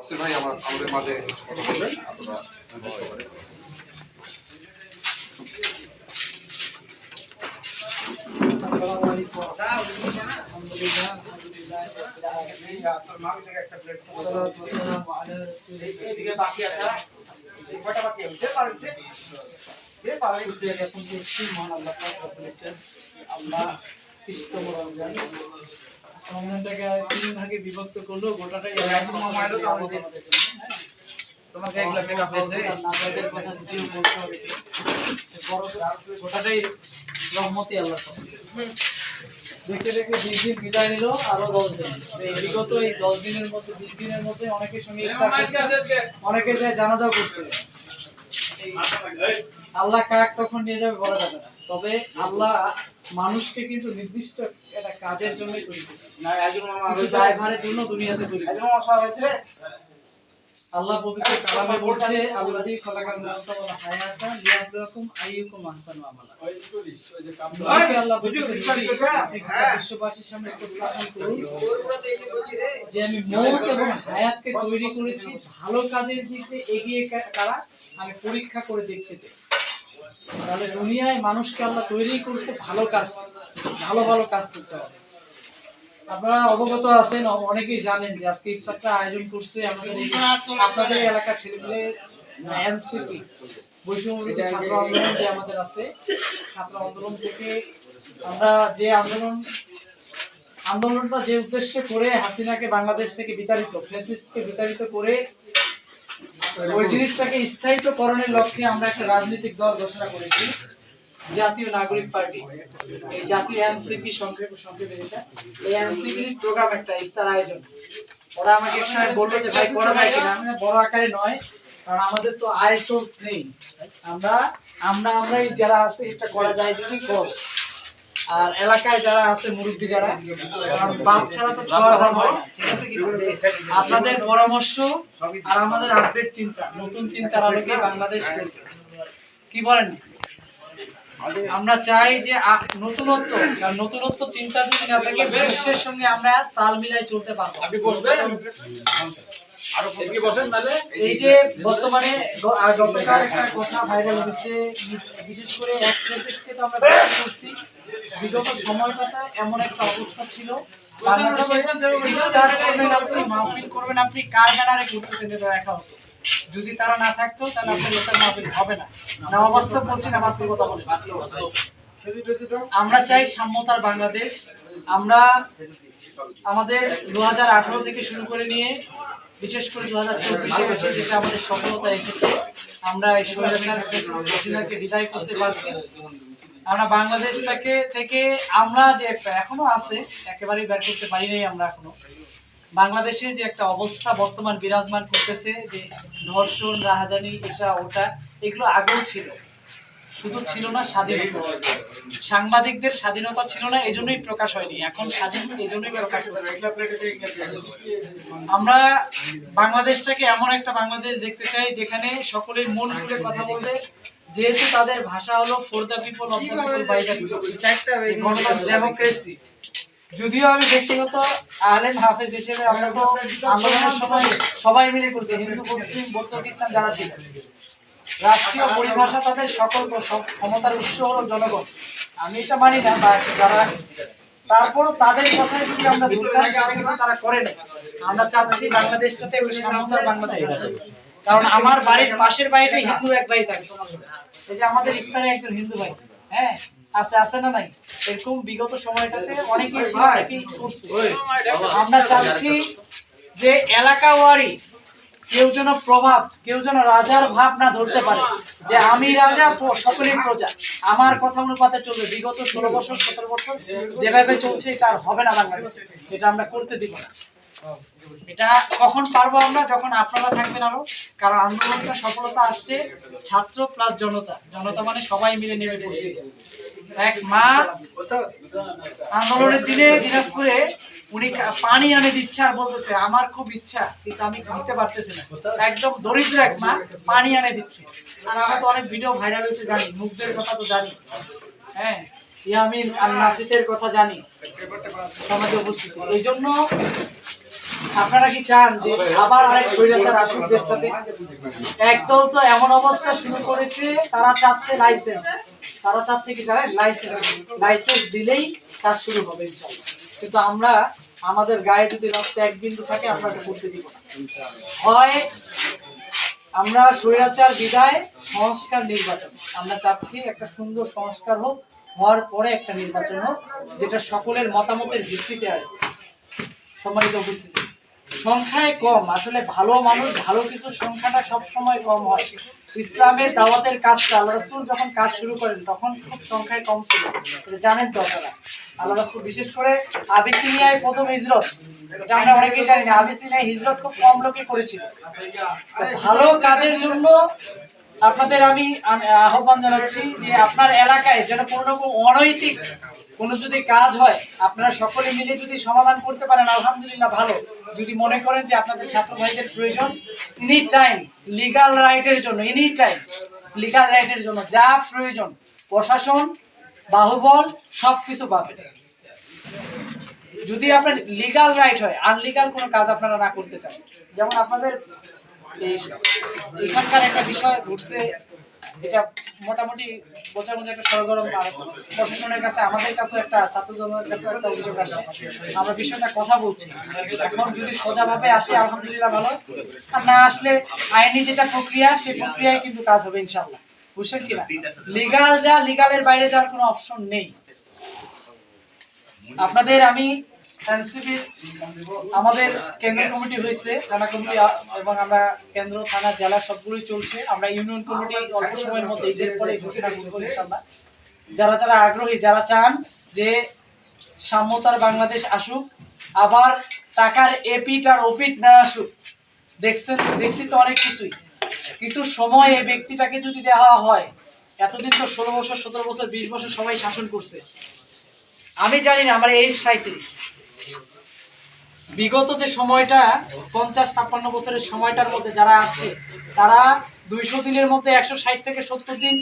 আফসিল ভাই আমার আমাদের মাঝে কথা বলবেন আপনারা আসসালামু আল্লাহ কৃষ্ণ রমজানটাকে তিন ভাগে বিভক্ত করল গোটাটাই? তোমাকে এগুলা হয়েছে। নাজাদের কথা যদিও বলতে হবে। গোটাটাই রহমতি আল্লাহ দেখতে দেখতে বিশ দিন বিদায় নিল আরও দশ দিন। এই বিগত এই দশ দিনের মধ্যে বিশ দিনের মধ্যে অনেকের সঙ্গে অনেকে যায় জানাজাও করছে। আল্লাহ কাক তখন নিয়ে যাবে বলা যাবে না। তবে আল্লাহ মানুষকে কিন্তু নির্দিষ্ট একটা কাজের জন্য তৈরি। না একজন মামা ড্রাইভারের জন্য দুনিয়াতে তৈরি। একজন মামা হয়েছে। আল্লাহ পবিত্র কালামে বলছে আল্লাহ দিয়ে খলাকাল মাউতা ওয়াল হায়াতা লিয়াবলুয়াকুম আইয়ুকুম আহসানু আমালা। আল্লাহ গোটা বিশ্ববাসীর সামনে উপস্থাপন করুন যে আমি মৌত এবং হায়াতকে তৈরি করেছি ভালো কাজের দিকে এগিয়ে কারা? আমি পরীক্ষা করে দেখতে চাই। তাহলে দুনিয়ায় মানুষকে আল্লাহ তৈরি করছে ভালো কাজ ভালো ভালো কাজ করতে হবে। আপনারা অবগত আছেন অনেকেই জানেন যে আজকে ইফতারটা আয়োজন করছে আমাদের আপনাদের এলাকার ছেলেমেয়ে এনসিপি বৈষম্য ছাত্র আন্দোলন যে আমাদের আছে ছাত্র আন্দোলন থেকে আমরা যে আন্দোলন আন্দোলনটা যে উদ্দেশ্যে করে হাসিনাকে বাংলাদেশ থেকে বিতাড়িত ফ্যাসিস্টকে বিতাড়িত করে ওই জিনিসটাকে স্থায়িত্বকরণের লক্ষ্যে আমরা একটা রাজনৈতিক দল ঘোষণা করেছি, জাতীয় নাগরিক পার্টি। এই জাতীয় এনসিপি সংক্ষেপে সংক্ষেপে যেটা, এই এনসিপির প্রোগ্রাম একটা ইফতার আয়োজন। ওরা আমাকে এক সময় বলল যে, ভাই, করা যায় কিনা। আমি বড় আকারে নয়, কারণ আমাদের তো আয় সোর্স নেই। আমরা আমরা আমরাই যারা আছে, এটা করা যায় যদি কর। আর এলাকায় যারা আছে মুরব্বী যারা বাপ ছাড়া তো আছে কি আপনাদের পরামর্শ আর আমাদের আপডেট চিন্তা, নতুন চিন্তার আলোকে বাংলাদেশ কি বলেন? আমরা চাই যে নতুনত্ব নতুনত্ব চিন্তা যদি না থাকে, বিশ্বের সঙ্গে আমরা তাল মিলাই চলতে পারব। আপনি বসবেন? এই যে বর্তমানে গতকাল একটা কথা ভাইরাল হয়েছে। বিশেষ করে এক ফেসিসকে তো আমরা করছি। বিগত সময়টাতে এমন একটা অবস্থা ছিল। করবেন আপনি মাহফিল করবেন আপনি কার ব্যানারে দেখা হতো? যদি তারা না থাকতো তাহলে আপনার মাহফিল হবে না। না অবাস্তব বলছি না বাস্তবতা বলে আমরা চাই সাম্যতার বাংলাদেশ। আমরা আমাদের দু হাজার আঠারো থেকে শুরু করে নিয়ে বিশেষ করে দু হাজার চব্বিশে এসে যেটা আমাদের সফলতা এসেছে, আমরা এই স্বৈরাচার বিদায় করতে পারছি। আমরা বাংলাদেশটাকে থেকে আমরা যে একটা এখনও আছে, একেবারেই বের করতে পারি নাই আমরা এখনও। বাংলাদেশের যে একটা অবস্থা বর্তমান বিরাজমান করতেছে, যে ধর্ষণ, রাহাজানি, এটা, ওটা, এগুলো আগেও ছিল। শুধু ছিল না স্বাধীনতা সাংবাদিকদের স্বাধীনতা ছিল না, এজন্যই প্রকাশ হয়নি। এখন স্বাধীন, এজন্যই প্রকাশ হচ্ছে। আমরা বাংলাদেশটাকে এমন একটা বাংলাদেশ দেখতে চাই, যেখানে সকলের মন খুলে কথা বলবে। যেহেতু তাদের ভাষা হলো for the people of the people by the democracy যদিও আমি ব্যক্তিগত আলেম হাফেজ হিসেবে আমরা তো আন্দোলনের সময় সবাই মিলে করছি, হিন্দু, মুসলিম, বৌদ্ধ, খ্রিস্টান যারা ছিল রাষ্ট্রীয় পরিভাষা তাদের সকল ক্ষমতার উৎস হলো জনগণ। আমি এটা মানি না, বা যারা তারপরও তাদের কথায় যদি আমরা তারা করে না আমরা চাচ্ছি বাংলাদেশটাতে একটু বাংলাদেশ কারণ আমার বাড়ির পাশের বাড়িটা হিন্দু এক ভাই থাকে। এই যে আমাদের ইফতারে একজন হিন্দু ভাই হ্যাঁ? আছে আছে না নাই? এরকম বিগত সময়টাতে অনেকেই আমরা চাচ্ছি যে এলাকা ওয়ারি কেউ যেন প্রভাব, কেউ যেন রাজার ভাব না ধরতে পারে যে আমি রাজা সকলেই প্রজা। আমার কথা অনুপাতে চলবে। বিগত ষোলো বছর, সতেরো বছর যেভাবে চলছে, এটা আর হবে না বাংলাদেশে। এটা আমরা করতে দিব না। এটা কখন পারব আমরা? যখন আপনারা থাকবেন আরও। কারণ আন্দোলনটা সফলতা আসছে ছাত্র প্লাস জনতা। জনতা মানে সবাই মিলে নেমে পড়ছে। এক মা আন্দোলনের দিনে দিনাজপুরে উনি পানি আনে দিচ্ছে আর বলতেছে, আমার খুব ইচ্ছা, কিন্তু আমি দিতে পারতেছি না। একদম দরিদ্র এক মা পানি আনে দিচ্ছে। আর আমরা তো অনেক ভিডিও ভাইরাল হয়েছে, জানি। মুখদের কথা তো জানি। হ্যাঁ ইয়ামিন আর নাফিসের কথা জানি। সমাজে উপস্থিত। এই জন্য আপনারা কি চান যে আবার আরেক স্বৈরাচার আসুক দেশটাতে? একদল তো এমন অবস্থা শুরু করেছে, তারা চাচ্ছে লাইসেন্স তারা চাচ্ছে কি জানেন? লাইসেন্স লাইসেন্স দিলেই কাজ শুরু হবে, ইনশাআল্লাহ। কিন্তু আমরা, আমাদের গায়ে যদি রক্ত এক বিন্দু থাকে, আমরা এটা করতে দিব হয় আমরা স্বৈরাচার, বিদায়, সংস্কার, নির্বাচন। আমরা চাচ্ছি একটা সুন্দর সংস্কার হোক, হওয়ার পরে একটা নির্বাচন হোক, যেটা সকলের মতামতের ভিত্তিতে হয় সম্মানিত উপস্থিতি। সংখ্যায় কম। আসলে ভালো মানুষ ভালো কিছু সংখ্যাটা সব সময় কম হয়। ইসলামের দাওয়াতের কাজটা আল্লাহ রসুল যখন কাজ শুরু করেন, তখন খুব সংখ্যায় কম ছিল। জানেন তো আপনারা। আল্লাহ রসুল বিশেষ করে আবিসিনিয়ায় প্রথম হিজরত। এটা আমরা অনেকেই জানি না, আবিসিনিয়ায় হিজরত খুব কম লোকে করেছিল। ভালো কাজের জন্য আপনাদের আমি আহ্বান জানাচ্ছি যে আপনার এলাকায় যেন কোনো রকম অনৈতিক কোনো যদি কাজ হয়, আপনারা সকলে মিলে যদি সমাধান করতে পারেন, আলহামদুলিল্লাহ ভালো। যদি মনে করেন যে আপনাদের ছাত্র ভাইদের প্রয়োজন এনি টাইম লিগাল রাইটের জন্য এনি টাইম লিগাল রাইটের জন্য, যা প্রয়োজন, প্রশাসন, বাহুবল সব কিছু পাবেন। যদি আপনার লিগাল রাইট হয় আনলিগাল কোনো কাজ আপনারা না করতে চান, যেমন আপনাদের এখানকার একটা বিষয় ঘটছে, এটা মোটামুটি বোঝার মধ্যে একটা সরগরম প্রশাসনের কাছে, আমাদের কাছেও একটা ছাত্র ছাত্রজনের কাছে একটা অভিযোগ আসে। আমরা বিষয়টা কথা বলছি। এখন যদি সোজাভাবে আসে, আলহামদুলিল্লাহ ভালো। আর না আসলে আইনি যেটা প্রক্রিয়া, সেই প্রক্রিয়ায় কিন্তু কাজ হবে ইনশাল্লাহ বুঝছেন কিনা লিগাল যা লিগালের বাইরে যাওয়ার কোনো অপশন নেই। আপনাদের আমি এনসিপি, আমাদের কেন্দ্র কমিটি হয়েছে, থানা কমিটি এবং আমরা কেন্দ্র, থানা, জেলা সবগুলোই চলছে। আমরা ইউনিয়ন কমিটি অল্প সময়ের মধ্যে ঈদের পরে ঘোষণা করব যারা যারা আগ্রহী, যারা চান যে সাম্যতার বাংলাদেশ আসুক, আবার টাকার এপিট আর ওপিট না আসুক, দেখছেন, দেখছি তো অনেক কিছুই। কিছু সময় এই ব্যক্তিটাকে যদি দেওয়া হয়, এতদিন তো ষোলো বছর, সতেরো বছর, বিশ বছর সবাই শাসন করছে। আমি জানি না, আমার এইজ সাঁত্রিশ বিগত যে সময়টা পঞ্চাশ ছাপ্পান্ন বছরের সময়টার মধ্যে যারা আসছে তারা দুইশো দিনের মধ্যে একশো ষাট থেকে সত্তর দিন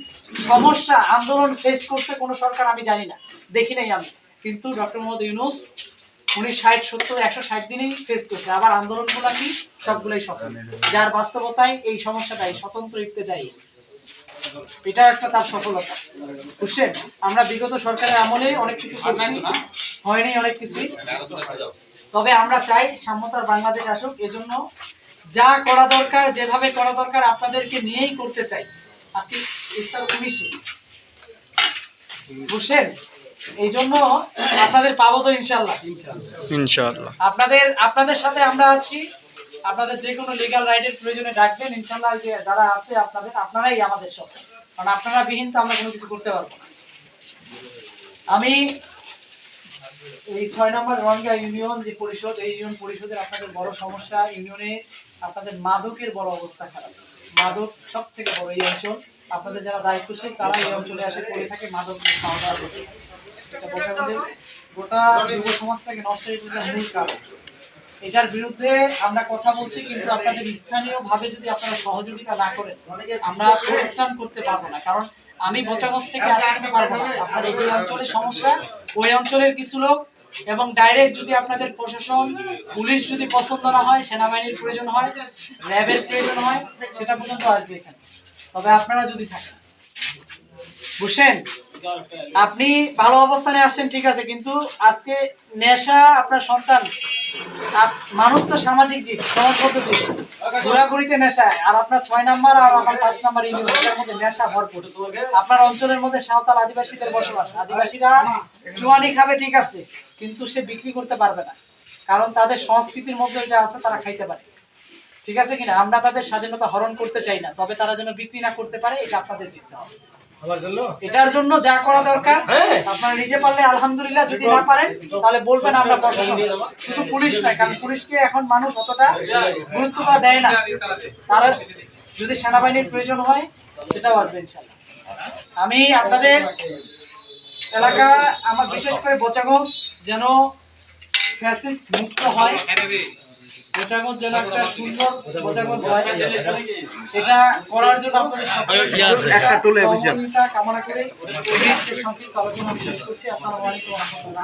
সমস্যা আন্দোলন ফেস করছে কোনো সরকার আমি জানি না দেখি নাই আমি। কিন্তু ডক্টর মোহাম্মদ ইউনুস উনি ষাট সত্তর একশো ষাট দিনেই ফেস করছে। আবার আন্দোলনগুলো কি? সবগুলোই সফল যার বাস্তবতায় এই সমস্যাটাই স্বতন্ত্র ইত্তেদায়ী এটা একটা তার সফলতা। বুঝছেন? আমরা বিগত সরকারের আমলে অনেক কিছু হয়নি অনেক কিছুই। তবে আমরা চাই সাম্যতার বাংলাদেশ আসুক এজন্য যা করা দরকার যেভাবে করা দরকার আপনাদেরকে নিয়েই করতে চাই। আজকে ইফতার উনিশে বুঝছেন এই জন্য আপনাদের পাবো তো ইনশাল্লাহ আপনাদের আপনাদের সাথে আমরা আছি। আপনাদের যে কোনো লিগ্যাল রাইটের প্রয়োজনে ডাকবেন। ইনশাল্লাহ যে যারা আছে আপনাদের আপনারাই আমাদের সব কারণ আপনারা বিহীন তো আমরা কোনো কিছু করতে পারব না। আমি এই ছয় নম্বর রঙ্গা ইউনিয়ন যে পরিষদ, এই ইউনিয়ন পরিষদের আপনাদের বড় সমস্যা, ইউনিয়নে আপনাদের মাদকের বড় অবস্থা খারাপ। মাদক সব থেকে বড় এই অঞ্চল। আপনাদের যারা দায়িত্বশীল তারা এই অঞ্চলে আসে পড়ে থাকে মাদক খাওয়া দাওয়া করতে। গোটা যুব সমাজটাকে নষ্ট হয়ে মূল কারণ এটার বিরুদ্ধে আমরা কথা বলছি, কিন্তু আপনাদের স্থানীয় ভাবে যদি আপনারা সহযোগিতা না করেন, আমরা প্রতিষ্ঠান করতে পারব না। কারণ আমি বোচাগঞ্জ থেকে আসা কিন্তু পারব না। আপনার এই যে অঞ্চলের সমস্যা, ওই অঞ্চলের কিছু লোক এবং ডাইরেক্ট যদি আপনাদের প্রশাসন, পুলিশ যদি পছন্দ না হয়, সেনাবাহিনীর প্রয়োজন হয়, র্যাবের প্রয়োজন হয়, সেটা পর্যন্ত আসবে এখানে। তবে আপনারা যদি থাকেন। বুঝছেন? আপনি ভালো অবস্থানে আসছেন ঠিক আছে, কিন্তু আজকে নেশা আপনার সন্তান মানুষ তো সামাজিক জীব সমাজবদ্ধ জীব। ঘোরাঘুরিতে নেশায়, আর আপনার ছয় নাম্বার আর আমার পাঁচ নাম্বার ইউনিভার্সিটির মধ্যে নেশা ভরপুর। আপনার অঞ্চলের মধ্যে সাঁওতাল আদিবাসীদের বসবাস, আদিবাসীরা চুয়ানি খাবে ঠিক আছে, কিন্তু সে বিক্রি করতে পারবে না। কারণ তাদের সংস্কৃতির মধ্যে এটা আছে, তারা খাইতে পারে। ঠিক আছে কিনা? আমরা তাদের স্বাধীনতা হরণ করতে চাই না, তবে তারা যেন বিক্রি না করতে পারে, এটা আপনাদের দেখতে হবে। এটার জন্য যা করা দরকার আপনারা নিজে পারলে আলহামদুলিল্লাহ যদি না পারেন তাহলে বলবেন আমরা প্রশাসন। শুধু পুলিশ নয় কারণ পুলিশকে এখন মানুষ অতটা গুরুত্বটা দেয় না। তারা যদি সেনাবাহিনীর প্রয়োজন হয় সেটাও আসবে ইনশাল্লাহ আমি আপনাদের এলাকা আমার বিশেষ করে বোচাগঞ্জ যেন ফ্যাসিস্ট মুক্ত হয়। বোচাগঞ্জ যেন একটা সুন্দর বোচাগঞ্জ হয় সেটা করার জন্য আপনাদের সকলের সহযোগিতা কামনা করে সংক্ষিপ্ত আলোচনা শেষ করছি। আসসালামু আলাইকুম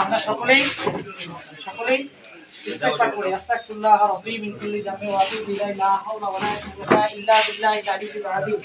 আমরা সকলেই সকলেই ইস্তেগফার করি। আস্তাগফিরুল্লাহ রাব্বি মিন কুল্লি জামি ওয়া আতুবু ইলাইহি। লা হাওলা ওয়া লা কুওয়াতা ইল্লা বিল্লাহিল আলিয়্যিল আযীম।